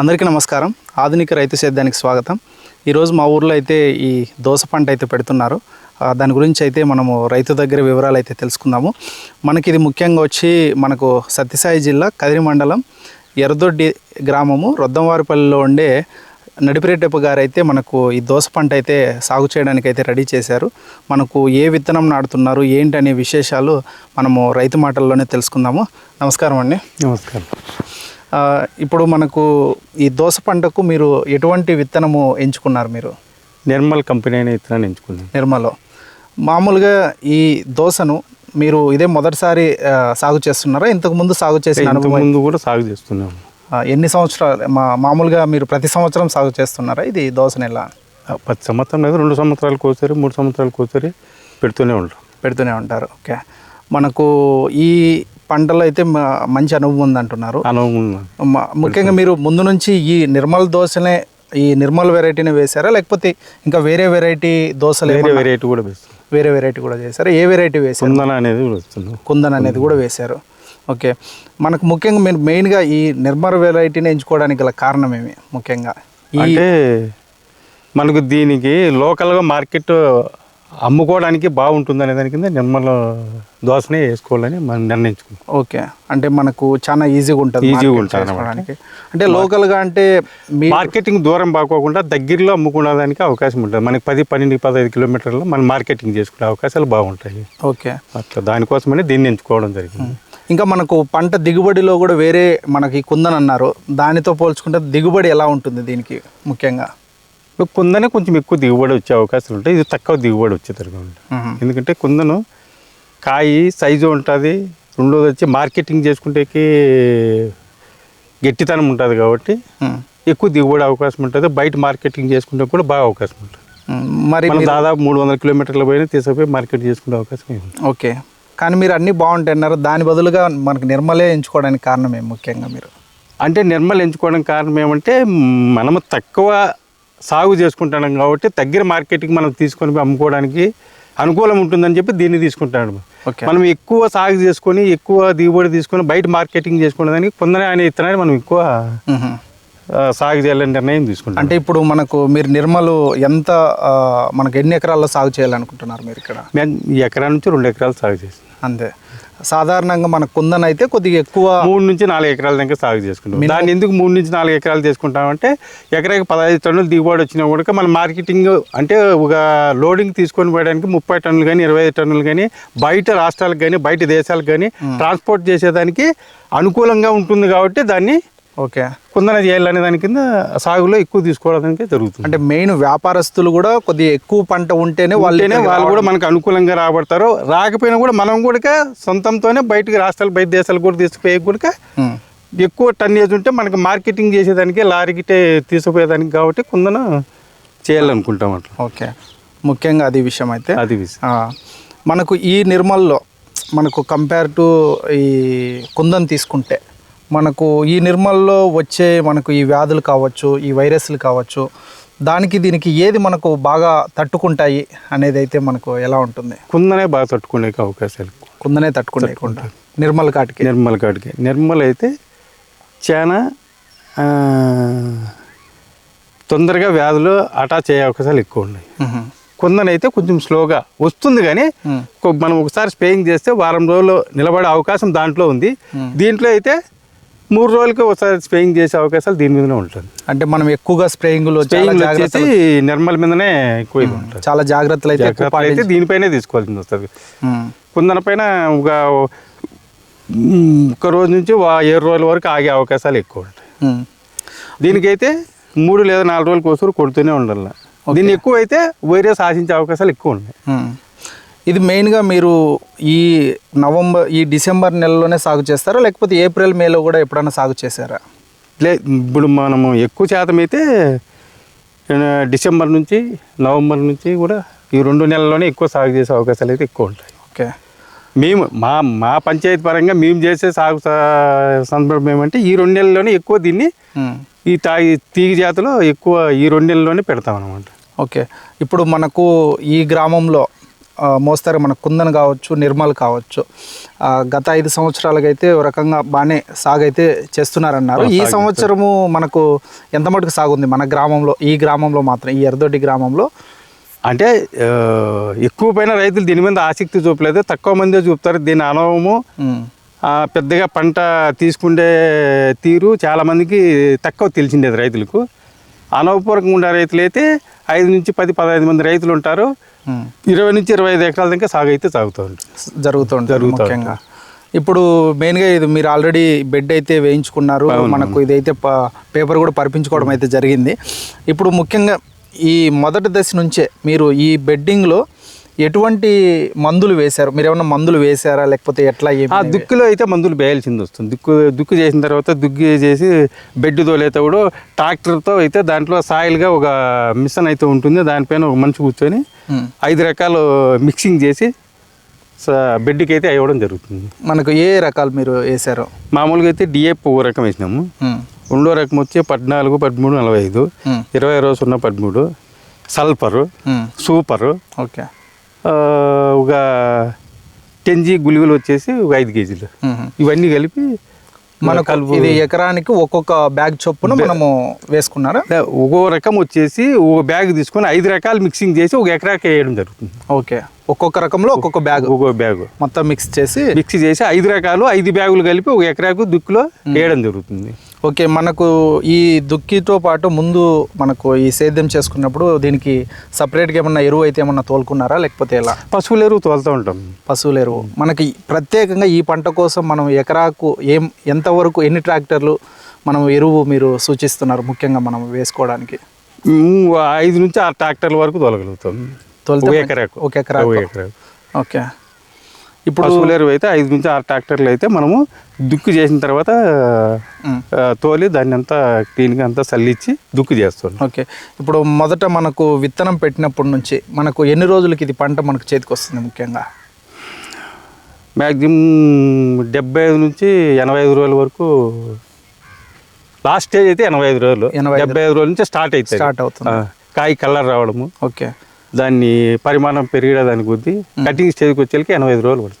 అందరికీ నమస్కారం. ఆధునిక రైతు సేద్యానికి స్వాగతం. ఈరోజు మా ఊర్లో అయితే ఈ దోస పంట అయితే పెడుతున్నారు. దాని గురించి అయితే మనము రైతు దగ్గర వివరాలు అయితే తెలుసుకుందాము. మనకి ఇది ముఖ్యంగా వచ్చి మనకు సత్యసాయి జిల్లా కదిరి మండలం ఎర్రదొడ్డి గ్రామము రొద్దంవారిపల్లిలో ఉండే నడిపిరెడ్డప్ప గారు అయితే మనకు ఈ దోస పంట అయితే సాగు చేయడానికి అయితే రెడీ చేశారు. మనకు ఏ విత్తనం నాడుతున్నారు ఏంటి అనే విశేషాలు మనము రైతు మాటల్లోనే తెలుసుకుందాము. నమస్కారం అండి. నమస్కారం. ఇప్పుడు మనకు ఈ దోస పంటకు మీరు ఎటువంటి విత్తనము ఎంచుకున్నారు మీరు? నిర్మల్ కంపెనీ అనే విత్తనాన్ని ఎంచుకున్నాను నిర్మలో మామూలుగా ఈ దోసను మీరు ఇదే మొదటిసారి సాగు చేస్తున్నారా? ఇంతకు ముందు సాగు చేసిన అనుభవం ముందు కూడా సాగు చేస్తున్నాము ఆ, ఎన్ని సంవత్సరాలు మా మామూలుగా మీరు ప్రతి సంవత్సరం సాగు చేస్తున్నారా ఇది దోసను ఎలా? ఆ పది సంవత్సరం లేదు రెండు సంవత్సరాలకు ఒకసారి మూడు సంవత్సరాలకు ఒకసారి పెడుతూనే ఉంటాం. పెడుతూనే ఉంటారు. ఓకే. మనకు ఈ పంటలో అయితే మంచి అనుభవం ఉంది. అంటున్నారు అనుభవం ముఖ్యంగా మీరు ముందు నుంచి ఈ నిర్మల్ దోశనే ఈ నిర్మల్ వెరైటీని వేశారా? లేకపోతే ఇంకా వేరే వెరైటీ దోశలు వేరే వెరైటీ కూడా వేస్తాం వేరే వెరైటీ కూడా చేశారా? ఏ వెరైటీ వేశారు? కుందన అనేది కూడా కుందన్ అనేది కూడా వేశారు. ఓకే. మనకు ముఖ్యంగా మీరు మెయిన్గా ఈ నిర్మల్ వెరైటీని ఎంచుకోవడానికి గల కారణం ఏమి ముఖ్యంగా? అంటే మనకు దీనికి లోకల్గా మార్కెట్ అమ్ముకోవడానికి బాగుంటుంది అనే దాని కింద నిర్మల దోశనే వేసుకోవాలని మనం నిర్ణయించుకున్నాం. ఓకే. అంటే మనకు చాలా ఈజీగా ఉంటుంది ఈజీగా ఉంటుంది అంటే లోకల్గా అంటే మార్కెటింగ్ దూరం బాగోకుండా దగ్గరలో అమ్ముకునేదానికి అవకాశం ఉంటుంది. మనకి పది పన్నెండు పదహైదు కిలోమీటర్లో మనం మార్కెటింగ్ చేసుకునే అవకాశాలు బాగుంటాయి. ఓకే. అట్లా దానికోసమని దీన్ని ఎంచుకోవడం జరిగింది. ఇంకా మనకు పంట దిగుబడిలో కూడా వేరే మనకి కుందన్ అన్నారు. దానితో పోల్చుకుంటే దిగుబడి ఎలా ఉంటుంది దీనికి ముఖ్యంగా? కుందనే కొంచెం ఎక్కువ దిగుబడి వచ్చే అవకాశాలు ఉంటాయి ఇది తక్కువ దిగుబడి వచ్చేటట్టుగా ఉంటుంది. ఎందుకంటే కుందను కాయి సైజు ఉంటుంది. రెండోది వచ్చి మార్కెటింగ్ చేసుకుంటేకి గట్టితనం ఉంటుంది కాబట్టి. ఎక్కువ దిగుబడి అవకాశం ఉంటుంది. బయట మార్కెటింగ్ చేసుకుంటే కూడా బాగా అవకాశం ఉంటుంది. మరి దాదాపు మూడు వందల కిలోమీటర్ల పైన తీసుకుపోయి మార్కెట్ చేసుకునే అవకాశం ఓకే. కానీ మీరు అన్నీ బాగుంటాయి అన్నారు. దాని బదులుగా మనకు నిర్మలే ఎంచుకోవడానికి కారణం ఏం ముఖ్యంగా మీరు? అంటే నిర్మల్ ఎంచుకోవడానికి కారణం ఏమంటే మనము తక్కువ సాగు చేసుకుంటున్నాం కాబట్టి దగ్గర మార్కెట్కి మనం తీసుకొని అమ్ముకోవడానికి అనుకూలం ఉంటుందని చెప్పి దీన్ని తీసుకుంటాడు మనం ఎక్కువ సాగు చేసుకొని ఎక్కువ దిగుబడి తీసుకొని బయట మార్కెటింగ్ చేసుకునేదానికి కొందనే అనే ఇత్తనాన్ని మనం ఎక్కువ సాగు చేయాలని నిర్ణయం తీసుకుంటాం అంటే ఇప్పుడు మనకు మీరు నిర్మలు ఎంత మనకు ఎన్ని ఎకరాల్లో సాగు చేయాలనుకుంటున్నారు మీరు ఇక్కడ? మేము ఈ ఎకరా నుంచి రెండు ఎకరాలు సాగు చేస్తాం. అంతే. సాధారణంగా మనకు కుందన్ అయితే కొద్దిగా ఎక్కువ మూడు నుంచి నాలుగు ఎకరాల దాకా సాగు చేసుకుంటాం. దాన్ని ఎందుకు మూడు నుంచి నాలుగు ఎకరాలు చేసుకుంటామంటే ఎకరాకి పదహైదు టన్నులు దిగుబడి వచ్చినా కూడా మన మార్కెటింగ్ అంటే ఒక లోడింగ్ తీసుకొని పోయడానికి ముప్పై టన్నులు కానీ ఇరవై ఐదు టన్నులు కానీ బయట రాష్ట్రాలకు కానీ బయట దేశాలకు కానీ ట్రాన్స్పోర్ట్ చేసేదానికి అనుకూలంగా ఉంటుంది కాబట్టి దాన్ని ఓకే. కుందన చేయాలనే దాని కింద సాగులో ఎక్కువ తీసుకోవడానికి జరుగుతుంది. అంటే మెయిన్ వ్యాపారస్తులు కూడా కొద్దిగా ఎక్కువ పంట ఉంటేనే వాళ్ళు వాళ్ళేనే వాళ్ళు కూడా మనకు అనుకూలంగా రాబడతారు. రాకపోయినా కూడా మనం కూడా సొంతంతోనే బయటికి రాష్ట్రాలు బయట దేశాలు కూడా తీసుకుపోయే కూడా. ఎక్కువ టన్నేజ్ ఉంటే మనకి మార్కెటింగ్ చేసేదానికి లారీకి తీసుకుపోయేదానికి కాబట్టి కుందన చేయాలనుకుంటాం అట్లా. ఓకే. ముఖ్యంగా అది విషయం అయితే. అది విషయం. మనకు ఈ నిర్మల్లో మనకు కంపేర్ టు ఈ కుందన్ తీసుకుంటే మనకు ఈ నిర్మల్లో వచ్చే మనకు ఈ వ్యాధులు కావచ్చు ఈ వైరస్లు కావచ్చు దానికి దీనికి ఏది మనకు బాగా తట్టుకుంటాయి అనేది అయితే మనకు ఎలా ఉంటుంది? కుందనే బాగా తట్టుకునే అవకాశాలు. కుందనే తట్టుకునేకుండా నిర్మల్ కాటికి. నిర్మల్ కాడికి నిర్మల్ అయితే చాలా తొందరగా వ్యాధులు అటాచ్ అయ్యే అవకాశాలు ఎక్కువ ఉన్నాయి. మ్మ్. కుందన అయితే కొంచెం స్లోగా వస్తుంది కానీ మనం ఒకసారి స్ప్రేయింగ్ చేస్తే వారం రోజులు నిలబడే అవకాశం దాంట్లో ఉంది. దీంట్లో అయితే మూడు రోజులకి ఒకసారి స్ప్రేయింగ్ చేసే అవకాశాలు దీని మీదనే ఉంటుంది. అంటే మనం ఎక్కువగా స్ప్రేయింగ్ వచ్చేసి నిర్మల్ మీదనే ఎక్కువ ఉంటుంది. చాలా జాగ్రత్తలు అయితే అయితే దీనిపైనే తీసుకోవాల్సింది వస్తుంది. కుందన పైన ఒక ఒక రోజు నుంచి ఏడు రోజుల వరకు ఆగే అవకాశాలు ఎక్కువ ఉంటాయి. దీనికైతే మూడు లేదా నాలుగు రోజులకు ఒకసారి కొడుతూనే ఉండాలి. దీన్ని ఎక్కువ అయితే వైరస్ ఆశించే అవకాశాలు ఎక్కువ ఉన్నాయి. ఇది మెయిన్గా మీరు ఈ నవంబర్ ఈ డిసెంబర్ నెలలోనే సాగు చేస్తారా? లేకపోతే ఏప్రిల్ మేలో కూడా ఎప్పుడైనా సాగు చేశారా? లే ఇప్పుడు మనము ఎక్కువ శాతం అయితే డిసెంబర్ నుంచి నవంబర్ నుంచి కూడా ఈ రెండు నెలల్లోనే ఎక్కువ సాగు చేసే అవకాశాలు అయితే ఎక్కువ ఉంటాయి. ఓకే. మేము మా మా పంచాయతీ పరంగా మేము చేసే సాగు సందర్భం ఏమంటే ఈ రెండు నెలల్లోనే ఎక్కువ దీన్ని. ఈ తా ఈ తీగ జాతిలో ఎక్కువ ఈ రెండు నెలల్లోనే పెడతాం అనమాట ఓకే. ఇప్పుడు మనకు ఈ గ్రామంలో మోస్తారు. మన కుందన్ కావచ్చు నిర్మల్ కావచ్చు. గత ఐదు సంవత్సరాలుగా అయితే ఓ రకంగా బాగానే సాగు అయితే చేస్తున్నారన్నారు ఈ సంవత్సరము మనకు ఎంత మటుకు సాగు ఉంది మన గ్రామంలో ఈ గ్రామంలో మాత్రం ఈ ఎర్రదొడ్డి గ్రామంలో? అంటే ఎక్కువ పైన రైతులు దీని మీద ఆసక్తి చూపలేదు. తక్కువ మందే చూపుతారు. దీని అనుభవము పెద్దగా పంట తీసుకుండే తీరు చాలామందికి తక్కువ తెలిసిండేది రైతులకు. అనవపూర్వకంగా ఉండే రైతులు అయితే ఐదు నుంచి పది పదహైదు మంది రైతులు ఉంటారు. ఇరవై నుంచి ఇరవై ఐదు ఎకరాల దాకా సాగు అయితే సాగుతూ ఉంటుంది జరుగుతుంది జరుగుతూ ముఖ్యంగా. ఇప్పుడు మెయిన్గా ఇది మీరు ఆల్రెడీ బెడ్ అయితే వేయించుకున్నారు. మనకు ఇదైతే పేపర్ కూడా పరిపించుకోవడం అయితే జరిగింది. ఇప్పుడు ముఖ్యంగా ఈ మొదటి దశ నుంచే మీరు ఈ బెడ్డింగ్లో ఎటువంటి మందులు వేశారు? మీరు ఏమైనా మందులు వేశారా? లేకపోతే ఎట్లా ఆ దుక్కులో అయితే మందులు వేయాల్సింది వస్తుంది. దుక్కు దుక్కు చేసిన తర్వాత దుక్కు చేసి బెడ్ తోలేటప్పుడు ట్రాక్టర్తో అయితే దాంట్లో సాయిల్గా ఒక మిషన్ అయితే ఉంటుంది. దానిపైన ఒక మనిషి కూర్చొని. ఐదు రకాలు మిక్సింగ్ చేసి బెడ్కి అయితే ఇవ్వడం జరుగుతుంది. మనకు ఏ రకాలు మీరు వేశారు? మామూలుగా అయితే డిఏప్ ఓ రకం వేసినాము. రెండో రకం వచ్చి పద్నాలుగు పదమూడు నలభై ఐదు. ఇరవై రోజు ఉన్న పదమూడు. సల్ఫరు ఉమ్, సూపరు. ఓకే. ఒక టెన్జీ గుళికలు వచ్చేసి ఒక ఐదు కేజీలు. ఇవన్నీ కలిపి మనకు కలుపు ఇది ఎకరానికి ఒక్కొక్క బ్యాగ్ చొప్పున మనము వేసుకున్నారా? ఒక్కో రకం వచ్చేసి ఒక బ్యాగ్ తీసుకొని ఐదు రకాలు మిక్సింగ్ చేసి ఒక ఎకరాకి వేయడం జరుగుతుంది. ఓకే. ఒక్కొక్క రకంలో ఒక్కొక్క బ్యాగ్. ఒక్కో బ్యాగ్. మొత్తం మిక్స్ చేసి మిక్స్ చేసి ఐదు రకాలు ఐదు బ్యాగులు కలిపి ఒక ఎకరాకు దుక్కులో వేయడం జరుగుతుంది. ఓకే మనకు ఈ దుక్కితో పాటు ముందు మనకు ఈ సేద్యం చేసుకున్నప్పుడు దీనికి సపరేట్గా ఏమన్నా ఎరువు అయితే ఏమన్నా తోలుకున్నారా? లేకపోతే ఎలా? పశువుల ఎరువు తోలుతూ ఉంటాం. పశువుల ఎరువు. మనకి ప్రత్యేకంగా ఈ పంట కోసం మనం ఎకరాకు ఏం ఎంతవరకు ఎన్ని ట్రాక్టర్లు మనం ఎరువు మీరు సూచిస్తున్నారు ముఖ్యంగా మనం వేసుకోవడానికి? ఐదు నుంచి ఆరు ట్రాక్టర్ల వరకు తోలగలుగుతాం. ఒక ఎకరాకు. ఒక ఎకరాకు. ఒక ఎకరాకు. ఓకే. ఇప్పుడు ఎరువు అయితే ఐదు నుంచి ఆరు ట్రాక్టర్లు అయితే మనము దుక్కు చేసిన తర్వాత తోలి దాన్ని అంతా క్లీన్గా అంతా చల్లించి దుక్కు చేస్తాం ఓకే. ఇప్పుడు మొదట మనకు విత్తనం పెట్టినప్పటి నుంచి మనకు ఎన్ని రోజులకి ఇది పంట మనకు చేతికి వస్తుంది ముఖ్యంగా? మ్యాక్సిమం డెబ్బై ఐదు నుంచి ఎనభై ఐదు రోజుల వరకు లాస్ట్ స్టేజ్ అయితే ఎనభై ఐదు రోజులు. ఎనభై డెబ్బై ఐదు రోజుల నుంచి స్టార్ట్ అవుతుంది స్టార్ట్ అవుతుంది. కాయ కలర్ రావడము. ఓకే. దాన్ని పరిమాణం పెరిగే దాని కొద్దీ కటింగ్ స్టేజ్కి వచ్చేకి ఎనభై ఐదు రోజులు పడుతుంది.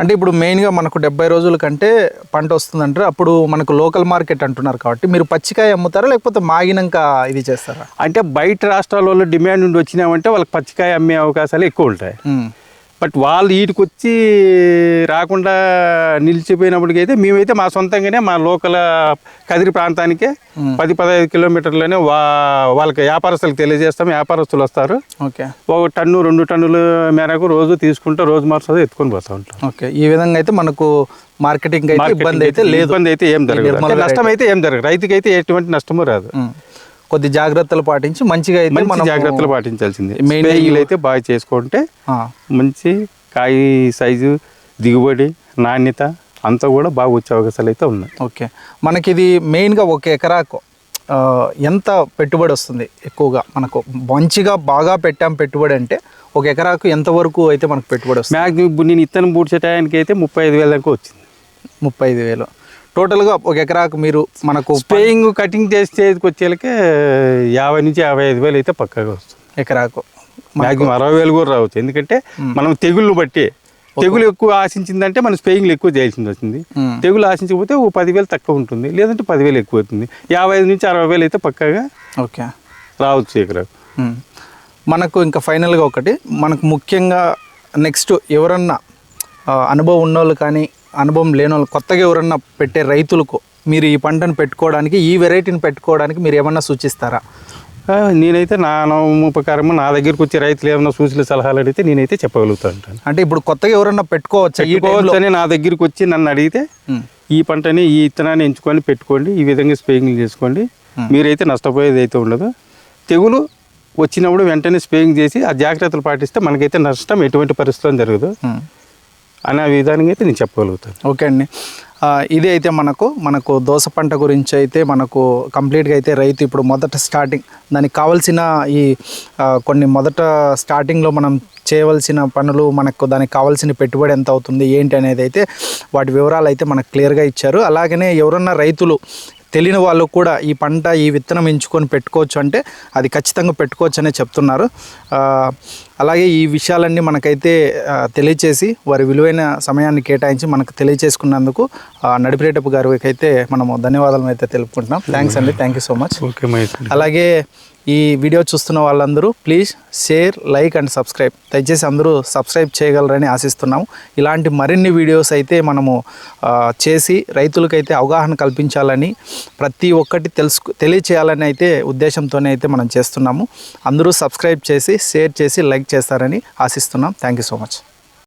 అంటే ఇప్పుడు మెయిన్గా మనకు డెబ్బై రోజుల కంటే పంట వస్తుందంటారు అప్పుడు మనకు లోకల్ మార్కెట్ అంటున్నారు కాబట్టి మీరు పచ్చికాయ అమ్ముతారా లేకపోతే మాగినాక ఇది చేస్తారా అంటే బయట రాష్ట్రాల డిమాండ్ ఉండి వచ్చినామంటే వాళ్ళకి పచ్చికాయ అమ్మే అవకాశాలు ఎక్కువ ఉంటాయి. బట్ వాళ్ళు వీటికి వచ్చి రాకుండా నిలిచిపోయినప్పటికీ అయితే మేమైతే మా సొంతంగానే మా లోకల్ కదిరి ప్రాంతానికే పది పదహైదు కిలోమీటర్లోనే వా వాళ్ళకి వ్యాపారస్తులకు తెలియజేస్తాం. వ్యాపారస్తులు వస్తారు. ఓకే. ఒక టన్ను రెండు టన్నుల మేరకు రోజు తీసుకుంటూ రోజు మార్చు ఎత్తుకొని పోతూ ఉంటాం. ఓకే. ఈ విధంగా అయితే మనకు మార్కెటింగ్ అయితే ఇబ్బంది అయితే లేదు. ఇబ్బంది అయితే ఏం జరగదు. నష్టం అయితే ఏం జరగదు. రైతుకి అయితే ఎటువంటి నష్టము రాదు. కొద్ది జాగ్రత్తలు పాటించి మంచిగా అయితే మనం జాగ్రత్తలు పాటించాల్సిందే. స్ప్రేయింగ్లు అయితే బాగా చేసుకుంటే మంచి కాయ సైజు దిగుబడి నాణ్యత అంతా కూడా బాగా వచ్చే అవకాశాలు అయితే ఉన్నాయి. ఓకే. మనకి ఇది మెయిన్గా ఒక ఎకరాకు ఎంత పెట్టుబడి వస్తుంది ఎక్కువగా? మనకు మంచిగా బాగా పెట్టాం పెట్టుబడి అంటే ఒక ఎకరాకు ఎంత వరకు అయితే మనకు పెట్టుబడి వస్తుంది? మ్యాక్సిమం ఇప్పుడు నేను ఇత్తనం బూడ్చే టయానికి అయితే ముప్పై ఐదు వేల దాకా వచ్చింది. ముప్పై ఐదు వేలు. టోటల్గా ఒక ఎకరాకు మీరు మనకు స్ప్రేయింగ్ కటింగ్ చేసే స్టేజ్కి వచ్చేలకే యాభై నుంచి యాభై ఐదు వేలు అయితే పక్కాగా వస్తుంది. ఎకరాకు. మ్యాక్సిమం అరవై వేలు కూడా రావచ్చు. ఎందుకంటే మనం తెగుళ్ళు బట్టి తెగులు ఎక్కువ ఆశించిందంటే మనం స్ప్రేయింగ్లు ఎక్కువ చేయాల్సింది వస్తుంది. మ్మ్. తెగులు ఆశించకపోతే ఓ పదివేలు తక్కువ ఉంటుంది లేదంటే పదివేలు ఎక్కువ అవుతుంది. యాభై ఐదు నుంచి అరవై వేలు అయితే పక్కాగా ఓకే. రావచ్చు ఎకరాకు. మనకు ఇంకా ఫైనల్గా ఒకటి మనకు ముఖ్యంగా నెక్స్ట్ ఎవరన్నా అనుభవం ఉన్నోళ్ళు కానీ అనుభవం లేని వాళ్ళు కొత్తగా ఎవరన్నా పెట్టే రైతులకు మీరు ఈ పంటను పెట్టుకోవడానికి ఈ వెరైటీని పెట్టుకోవడానికి మీరు ఏమన్నా సూచిస్తారా? నేనైతే నా అనుభవం ప్రకారం నా దగ్గరికి వచ్చే రైతులు ఏమైనా సూచనలు సలహాలు అడిగితే నేనైతే చెప్పగలుగుతా ఉంటాను అంటే ఇప్పుడు కొత్తగా ఎవరన్నా పెట్టుకోవచ్చా పెట్టుకోవచ్చని నా దగ్గరికి వచ్చి నన్ను అడిగితే. ఈ పంటని ఈ ఇత్తనాన్ని ఎంచుకొని పెట్టుకోండి ఈ విధంగా స్ప్రేయింగ్ చేసుకోండి మీరైతే నష్టపోయేది అయితే ఉండదు. తెగులు వచ్చినప్పుడు వెంటనే స్ప్రేయింగ్ చేసి ఆ జాగ్రత్తలు పాటిస్తే మనకైతే నష్టం ఎటువంటి పరిస్థితుల్లో జరగదు. అనే విధానంగా అయితే నేను చెప్పగలుగుతాను. ఓకే అండి. ఇది అయితే మనకు మనకు దోస పంట గురించి అయితే మనకు కంప్లీట్గా అయితే రైతు ఇప్పుడు మొదట స్టార్టింగ్ దానికి కావాల్సిన ఈ కొన్ని మొదట స్టార్టింగ్లో మనం చేయవలసిన పనులు మనకు దానికి కావాల్సిన పెట్టుబడి ఎంత అవుతుంది ఏంటి అనేది అయితే వాటి వివరాలు అయితే మనకు క్లియర్గా ఇచ్చారు. అలాగనే ఎవరన్నా రైతులు తెలియని వాళ్ళు కూడా ఈ పంట ఈ విత్తనం ఎంచుకొని పెట్టుకోవచ్చు అంటే అది ఖచ్చితంగా పెట్టుకోవచ్చు అనే చెప్తున్నారు అలాగే ఈ విషయాలన్నీ మనకైతే తెలియచేసి వారి విలువైన సమయాన్ని కేటాయించి మనకు తెలియచేసుకున్నందుకు ఆ, నడిపిరేటపు గారికి అయితే మనము ధన్యవాదాలు అయితే తెలుపుకుంటున్నాం. థ్యాంక్స్ అండి. Thank you so much okay అలాగే ఈ వీడియో చూస్తున్న వాళ్ళందరూ please share like and subscribe. దయచేసి అందరూ సబ్స్క్రైబ్ చేయగలరని ఆశిస్తున్నాము. ఇలాంటి మరిన్ని వీడియోస్ అయితే మనము చేసి రైతులకైతే అవగాహన కల్పించాలని ప్రతి ఒక్కటి తెలుసు తెలియచేయాలని అయితే ఉద్దేశంతోనే అయితే మనం చేస్తున్నాము. అందరూ సబ్స్క్రైబ్ చేసి షేర్ చేసి లైక్ చేస్తారని ఆశిస్తున్నాం. Thank you so much.